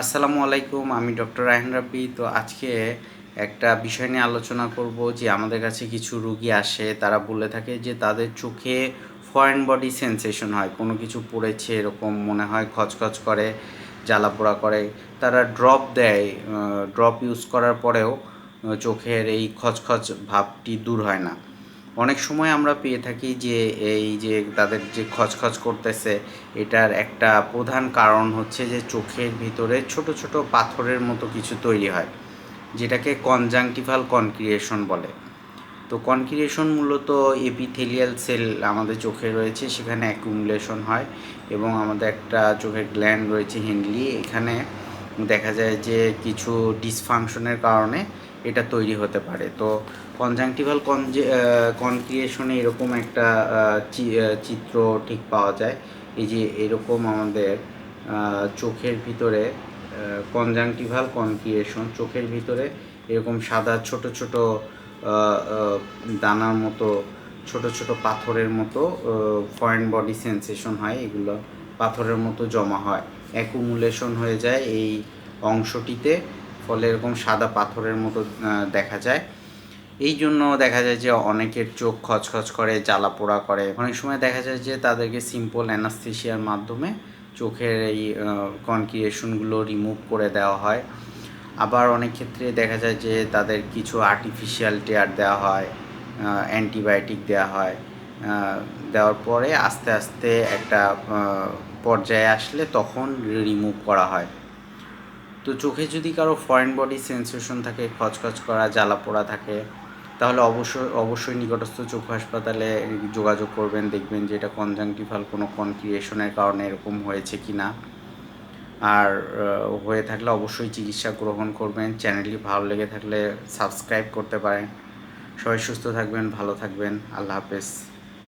আসসালামু আলাইকুম, আমি ডক্টর রায়হান রাব্বি। তো আজকে একটা বিষয় নিয়ে আলোচনা করব যে আমাদের কাছে কিছু রুগী আসে, তারা বলে থাকে যে তাদের চোখে ফরেন বডি সেন্সেশন হয়, কোনো কিছু পড়েছে এরকম মনে হয়, খচখচ করে জ্বালা পোড়া করে। তারা ড্রপ দেয় ড্রপ ইউজ করার পরেও চোখের এই খচখচ ভাবটি দূর হয় না। অনেক সময় আমরা পেয়ে থাকি যে এই যে তাদের যে খচখচ করতেছে, এটার একটা প্রধান কারণ হচ্ছে যে চোখের ভিতরে ছোট ছোট পাথরের মতো কিছু তৈরি হয়, যেটাকে কনজাংটিভাল কনক্রিয়েশন বলে। তো কনক্রিয়েশন মূলত এপিথেলিয়াল সেল আমাদের চোখে রয়েছে, সেখানে অ্যাকুমুলেশন হয় এবং আমাদের একটা চোখের গ্ল্যান্ড রয়েছে হেনলি এখানে দেখা যায় যে কিছু ডিসফাংশনের কারণে এটা তৈরি হতে পারে। তো কনজাংটিভাল কনজে কনক্রিয়েশনে এরকম একটা চিত্র ঠিক পাওয়া যায়। এই যে এরকম আমাদের চোখের ভিতরে কনজাংটিভাল কনক্রিয়েশন চোখের ভিতরে এরকম সাদা ছোট ছোট দানার মতো, ছোট ছোট পাথরের মতো ফরেন বডি সেন্সেশন হয়। এগুলো পাথরের মতো জমা হয়। অ্যাকুমুলেশন হয়ে যায় এই অংশটিতে। ফলে এরকম সাদা পাথরের মতো দেখা যায়। এই জন্য দেখা যায় যে অনেকের চোখ খচখচ করে, জ্বালা পোড়া করে। অনেক সময় দেখা যায় যে তাদেরকে সিম্পল অ্যানাস্থেশিয়ার মাধ্যমে চোখের এই কনক্রিয়েশনগুলো রিমুভ করে দেওয়া হয়। আবার অনেক ক্ষেত্রে দেখা যায় যে তাদের কিছু আর্টিফিশিয়াল টেয়ার দেওয়া হয় অ্যান্টিবায়োটিক দেওয়া হয়। দেওয়ার পরে আস্তে আস্তে একটা পর্যায়ে আসলে তখন রিমুভ করা হয়। তো চোখে যদি কারও ফরেন বডি সেন্সেশন থাকে, খচখচ করা, জ্বালা পোড়া থাকে, তাহলে অবশ্যই অবশ্যই নিকটস্থ চোখ হাসপাতালে যোগাযোগ করবেন, দেখবেন যে এটা কনজাংটিভাল কোনো কনক্রিয়েশনের কারণে এরকম হয়েছে কি না। আর হয়ে থাকলে অবশ্যই চিকিৎসা গ্রহণ করবেন। চ্যানেলটি ভালো লেগে থাকলে সাবস্ক্রাইব করতে পারেন। সবাই সুস্থ থাকবেন, ভালো থাকবেন। আল্লাহ হাফেজ।